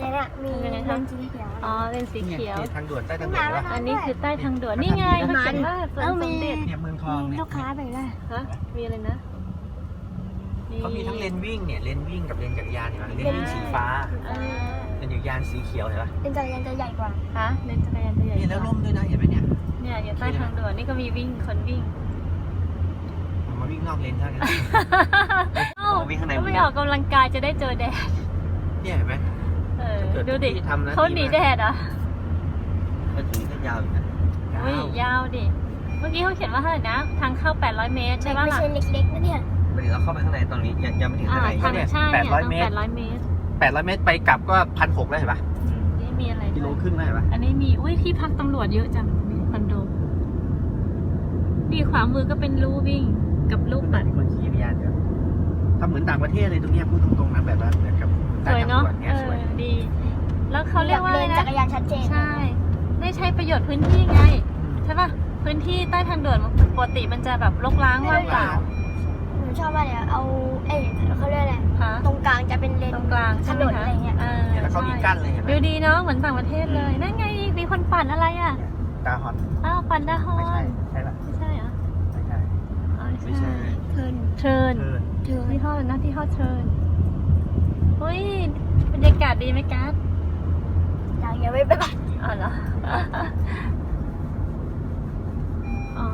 เลยเนี่ยมีเป็นไงเลคะนสีเขียวอ๋อเลนสีเขียว นี่ทางด่วนใต้ทางด่วนวะอันนี้คือใต้ทางด่วน นี่ไงเขาเขียนว่าสวนสมเด็จเนี่ยเมืองทองมีเนี่ยลูกค้าไปเลยฮะมีอะไรนะ เขามีทั้งเลนวิ่งเนี่ยเลนวิ่งกับเลนจักรยานเห็นไหมเลนวิ่งสีฟ้าอ่าเลนจักรยานสีเขียวเห็นปะเป็นจักรยานจะใหญ่กว่า ฮะเลนจักรยานจะใหญ่นี่แล้วร่มด้วยนะเห็นไหมเนี่ยเนี่ยอยู่ใต้ทางด่วน นี่ก็มีวิ่งคนวิ่งผมมาวิ่งนอกเลนเท่านั้น เอ้าวิ่งข้างใน ก็ไม่ออกกำลังกายจะได้เจอแดดเนี่ยเห็นไหม เออถ้าเกิดดูดิที่ทำนะเขาหนีแดดเหรอะก็ถึงก็ยาวอยู่นะอุ้ยยาวดิ เมื่อกี้เขาเขียนว่าเท่าไหร่นะ ทางเข้า 800 เมตรใช่ปะไม่ล่ะใช่เล็กๆนะเนี่ยไม่ถึงเราเข้าไปข้างในตอนนี้ยังยังไม่ถึงอ่าข้างในทางใช่เนี่ยต้อง800 เมตรแปดร้อยเมตรไปกลับก็พันหกแล้วเห็นปะนี่มีอะไรกิโลด้วยครึ่งแล้วเห็นปะอันนี้มี อุ้ยที่พักตำรวจเยอะจังมีคอนโด นี่ขวามือก็เป็นลู่วิ่งกับลูกปัปัดดคนขี่จักรยานเยอะทำเหมือนต่างประเทศเลยตรงเนี้ยพูดตรงๆนะแบบว่าเหมือนกับสวยเนาะใต้ทงด่เอเนี่ยสวย อ ดี แล้วเขาเรียกว่าอะไรนนะจักรยานชัดเจนใช่ ได้ใช้ประโยชน์พื้นที่ไง ใช่ปะพื้นที่ใต้ทางด่วนปกติมันจะแบบรกร้างว่างเปล่าหนูชอบมากเลยอะเอาเอ้ยเขาเรียกอะไรฮะตรงกลางจะเป็นเลนตรงกลางใช่ไหมถนนคะอะไรเงี้ยอ่าเนี่ยแล้วเขามีกั้นเลยเห็นไหมดูดีเนาะเหมือนต่างประเทศเลย นั่นไงมีคนปั่นอะไรอะตาฮอนอ้าวปั่นดาฮอไม่ใช่นใช่ปะไม่ใช่เหรอไม่ใช่อ๋อไม่ใช่เทิร์นเชิญเทิร์นเทิร์นที่ห้อนะที่ห้อเชิญเฮ้ยบรรยากาศดีไหมกัสอ ย่างเงี้ยไม่ไปปะอ๋อเหรออ๋อ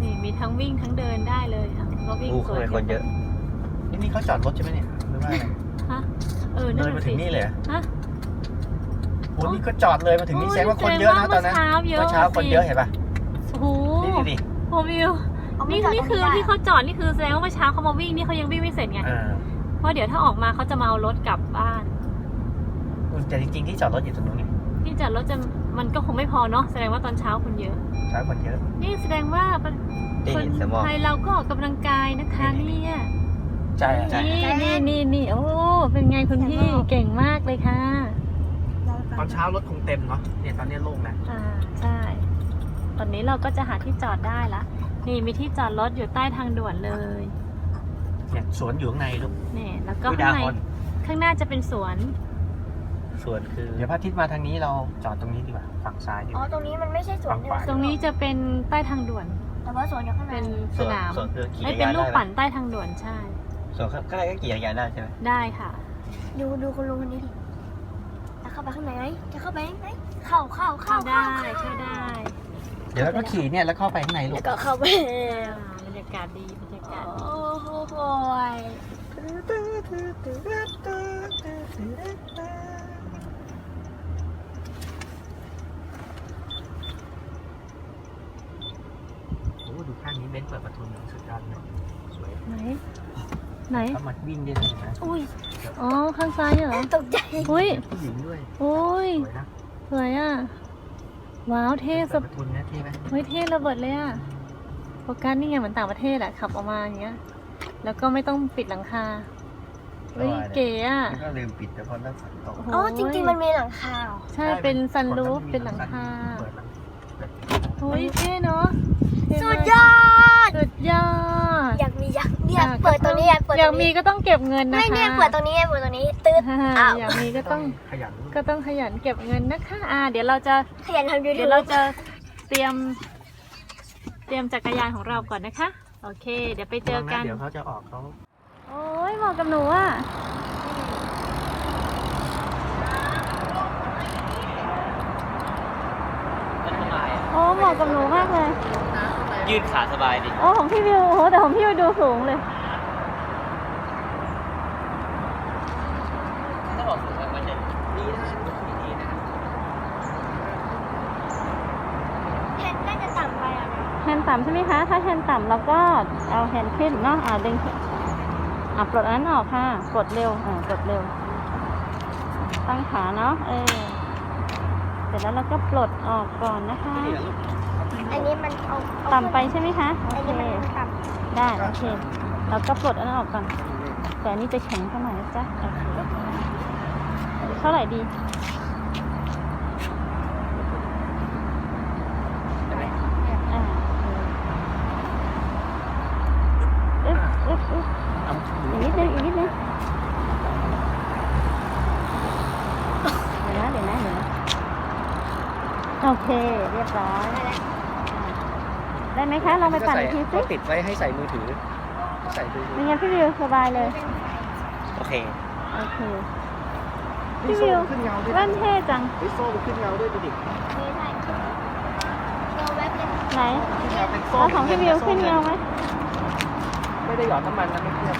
นี่มีทั้งวิ่งทั้งเดินได้เลยอะก็วิ่งโอ้สวนทำไมคนเยอะ นี่นี่เขาจอดรถใช่ไหมเนี่ยหรือว่าอะไรฮะเออเลนั่นยมาน่ะถึสิงนี่เลยเหรอฮะโอ้นี่ก็จอดเลยมาถึงนี่แสดงว่าคนเยอะนะตอนนั้นเช้าเยอะเมื่อเช้าคนเยอะเห็นปะโอ้โหนี่ดิดิโอ้วิวเอาไม่นี่จอดนี่ตรงคือได้ที่เขาจอดนี่คือแสดงว่าเมื่อเช้าเขามาวิ่งนี่เขายังวิ่งไม่เสร็จไงเออเพราะเดี๋ยวถ้าออกมาเขาจะมาเอารถกลับบ้าน แต่จริงๆที่จอดรถอยู่ตรงนู้นไงที่จอดรถจะมันก็คงไม่พอเนาะแสดงว่าตอนเช้าคนเยอะเช้าคนเยอะ นี่แสดงว่าคนไทยเราก็ออกกำลังกายนะคะเนี่ยใช่ใช่นี่นี่นี่นี่โอ้เป็นไงคุณพี่เก่งมากเลยค่ะตอนเช้ารถคงเต็มเนาะเนี่ยตอนนี้โล่งแล้วอ่าใช่ ตอนนี้เราก็จะหาที่จอดได้ละนี่มีที่จอดรถอยู่ใต้ทางด่วนเลยเนี่ยสวนอยู่ข้างในลูกนี่แล้วก็ข้างในข้างหน้าจะเป็นสวน สวนคือ เดี๋ยวพระอาทิตย์มาทางนี้เราจอดตรงนี้ดีกว่าฝั่งซ้ายดีกอ๋อว่า ตรงนี้มันไม่ใช่สวนฝั่งขวา ตรงนี้จะเป็นใต้ทางด่วน แต่ว่าสวนอยู่ข้างในเป็นสนามสวนคือขี่ไม่จักรเป็นยานลูกได้ไหมปั่นใต้ทางด่วนใช่ สวนข้างในก็ขี่จักรยานได้ใช่ไหมได้ค่ะ ดูดูคุณลุงคนนี้ดิจะเข้าไปข้างในไหมจะเข้าไปไหมเข้าเข้าเข้าเข้าได้เข้าเข้าได้เดี๋ยวเราก็ขี่เนี่ยแล้วเข้าไปข้างในลูแล้กวก็เข้าไปอ่าบรรยากาศดีบรรยากาศโอ้ดีโหย โอ้ดูข้างนี้ เบนซ์เปิดประตูสุดยอดเลยสวยไหน ไหนเขามาวิ่งได้เลยนะอุ้ยอ๋อ ข้างซ้ายเหรอ ตกใจ อุ้ยผู้หญิงด้วยอุ้ยสวยนะสวยอะ ว้าว เท่เปิสัดบประตูนะเท่ไหมเฮ้ยเท่ระเบิดเลยอะโฟกัสนี่ไงเหมือนต่างประเทศอะขับออกมาอย่างเงี้ย แล้วก็ไม่ต้องปิดหลังคาเฮ้ยเก๋อะก็ลืมปิดแต่พอนั่งฝนตกโอ้โหอ๋อจริงๆมันมีหลังคาเหรอใช่เป็นซันรูฟเป็นหลังคาเปิดหลังเฮ้ยเท่เนาะเท่สุมาดกยอด สุดยอด อยากมีอยากเนี่ย อะ เปิดต รงนี้อะเปิดอตยารกงมีนี้ก็ต้องเก็บเงินนะคะไม่เนี่ยเปิดตรงนี้เปิดตรงนี้ตืดอ้าวอยากมีก็ต้องขยันก็ต้องขยันเก็บเงินนะคะอ่าเดี๋ยวเราจะ ขยันทำยูทูเดี๋ยบวเราจะเตรียม เตรียมจักรยานของเราก่อนนะคะ โอเค เดี๋ยวไปเจอกัน เดี๋ยวเขาจะออกเขาโอ้ยเหมาะกับหนูอะโอ้เหมาะกับหนูมากเลย ยืดขาสบายดิ โอ้ของพี่วิวโอ้โหแต่ของพี่วิวดูสูงเลย ถ้าบอกสูงมัน จะดีนะดีนะแฮนด์น่าจะต่ำไปอะนะแฮนด์ต่ำใช่ไหมคะ ถ้าแฮนด์ต่ำเราก็เอาแฮนด์ขึ้นเนาะอ่าดึงอ่าปลดอันนั้นออกค่ะกดเร็วอ่ากดเร็ว ตั้งขาเนาะเออเสร็จแล้วเราก็ปลดออกก่อนนะคะอันนี้มันเอาเอาต่ำไปใช่ไหมคะโออันเคนี้มันต่ำได้โอเค เราก็ปลดอันนั้นออกก่อน แต่อันนี้จะแข็งเท่าไหร่นะจ๊ะโอเค เท่าไหร่ดีอีกนิดนึงอีกเดี๋ยวอีกเดี๋ยวโอเค เรียบร้อยได้ไหมคะเราไปปั่นอีกทีสิติดไว้ให้ใส่มือถือ ใส่มือถือไม่งั้นพี่ริวสบายเลย โอเค โอเค พี่วิวโซ่ขึ้นเงาด้วยแว่นเท่จังเฮ้ยโซ่มันขึ้นเงาด้วยดูดิไม่ได้เราแวบเลยไหนขึ้นเงาเป็นโซ่แล้วของพี่วิวขึ้นเงาไหมไม่ได้หยอดน้ำมันนะไม่เคลือบ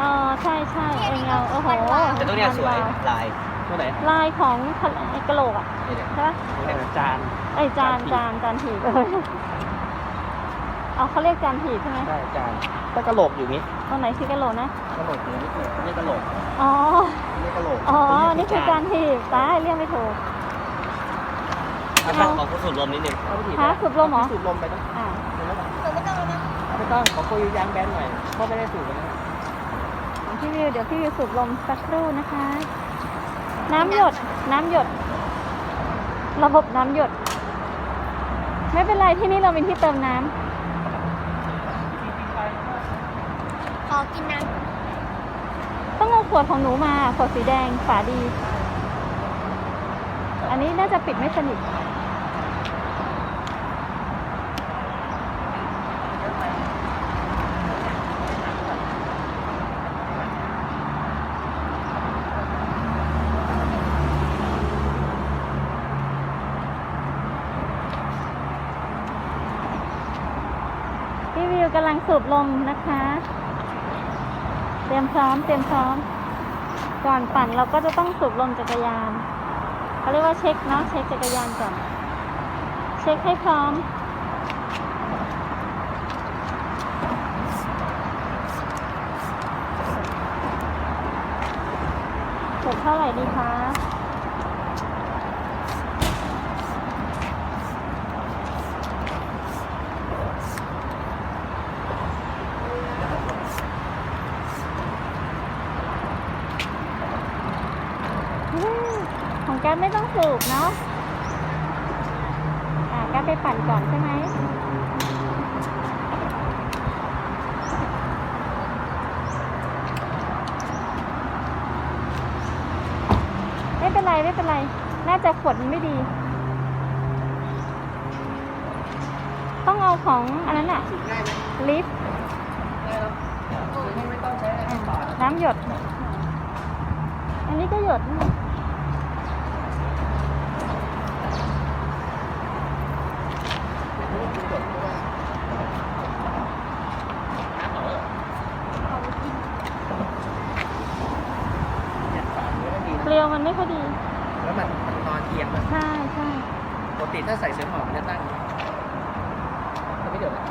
อ๋อใช่ใช่เออเงาโอ้โหแต่ตัวเนี้ยสวยมันวาลายตัวไหนลายของไอ้กระโหลกอะนี่เนี่ยใช่ปะตัวเนี้ยจานไอ้ยจานจานจานถีบเออเอาเขาเรียกจานถีบใช่ไหมใช่จานถ้ากระโหลกอยู่นี้ ตรงไหนคือกระโหลกนะ กระโหลกอยู่นี่นี่กระโหลกอ๋อ นี่กระโหลกอ๋อตัวนี่คือจานถีบตายเรียกไม่ถูก เอาไปของสูบลมนิดนึงเอาไปถีบฮะสูบลมเหรอ สูบลมไปนะอ่าหนูไม่ต้องแล้วนะไม่ต้องขอคุยยางแบนหน่อยเพราะไม่ได้สูบนะของพี่วิวเดี๋ยวพี่วิวสูบลมสักครู่นะคะ น้ำหยด น้ำหยด ระบบน้ำหยด ไม่เป็นไรที่นี่เราเป็นที่เติมน้ำ ขอ กินน้ต้องเอาขวดของหนูมาขวดสีแดงฝาดี อันนี้น่าจะปิดไม่สนิทพี่วิวกำลังสูบลมนะคะ เตรียมพร้อม เตรียมพร้อม ก่อนปั่นเราก็จะต้องสูบลมจักรยานเขาเรียกว่าเช็คเนาะเช็คจักรยานก่อน เช็คให้พร้อมสูบเท่าไหร่ดีคะ ของแก๊ปไม่ต้องสูบเนาะอ่าแก๊ปไปปั่นก่อนใช่ไหมไม่เป็นไรไม่เป็นไร น่าจะขวดมันไม่ดี ต้องเอาของอันนั้นอะลิฟต์อะน้ำหยด อันนี้ก็หยดนะเกลียวมันไม่ค่อยดี แล้วมันมันน อนเอียงมันใช่ใช่ปกติถ้าใส่เสื้อหมอบมันจะตั้งจะไม่เดือดเลย